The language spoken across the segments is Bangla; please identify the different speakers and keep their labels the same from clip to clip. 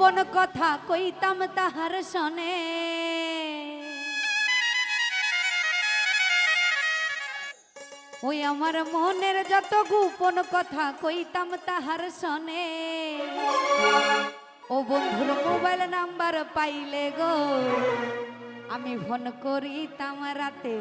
Speaker 1: কথা কইতাম তাহার সনে ওই আমার মনের যত গোপন কথা কইতাম তাহার সনে ও বন্ধুর মোবাইল নাম্বার পাইলে গো, আমি ফোন করিতাম রাতে।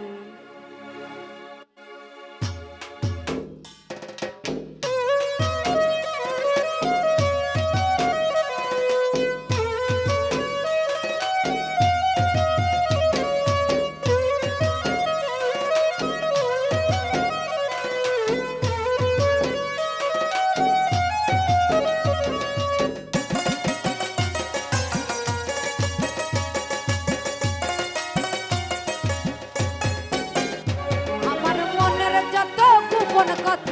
Speaker 1: গোপন কথা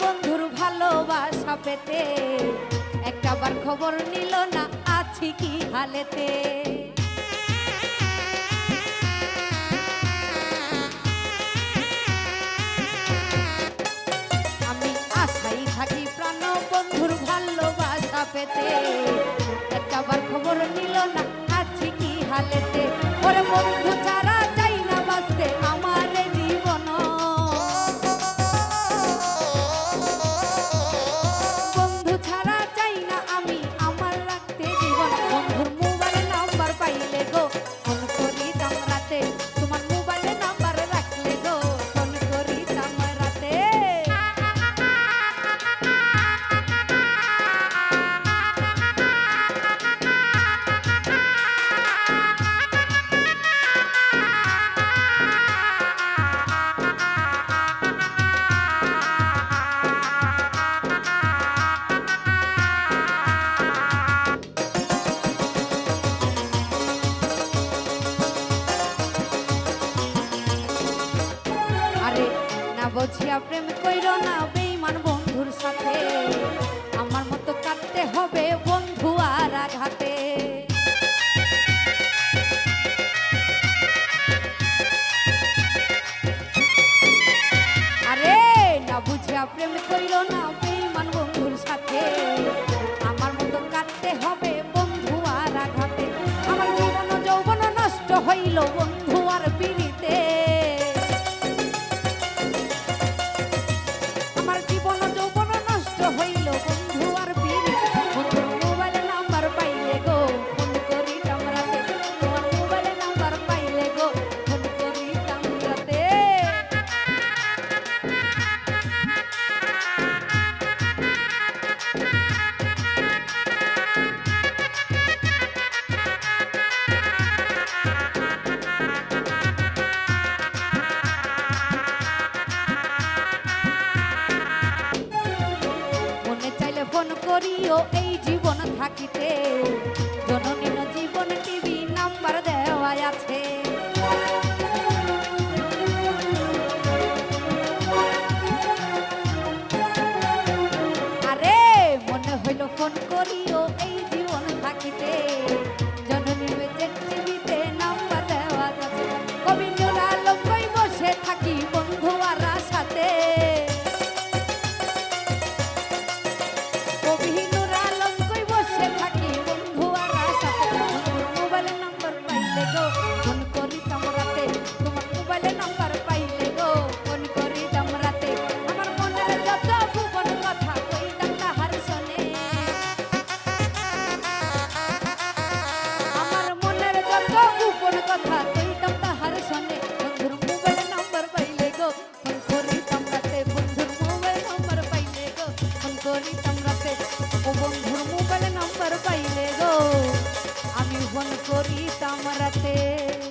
Speaker 1: বন্ধুর ভালোবাসা পেতে। একটাবার খবর নিল না, আছি কি হালেতে। আমি আশাই থাকি প্রাণ বন্ধুর ভালোবাসা পেতে। একটাবার খবর নিল না না বুঝিয়া প্রেম কইর না বেইমান বন্ধুর সাথে। আমার মতো কাটতে হবে বন্ধু আর আঘাতে। আরে, না বুঝিয়া প্রেম কইর না বেইমান বন্ধুর সাথে। আমার মতো কাটতে হবে বন্ধু আর আঘাতে। আমার জীবন যৌবন নষ্ট হইল বন্ধু। করিও এই জীবন থাকিতে। ও বন্ধুর মোবাইল নাম্বার পাইলে গো। আমি ফোন করি রাতে।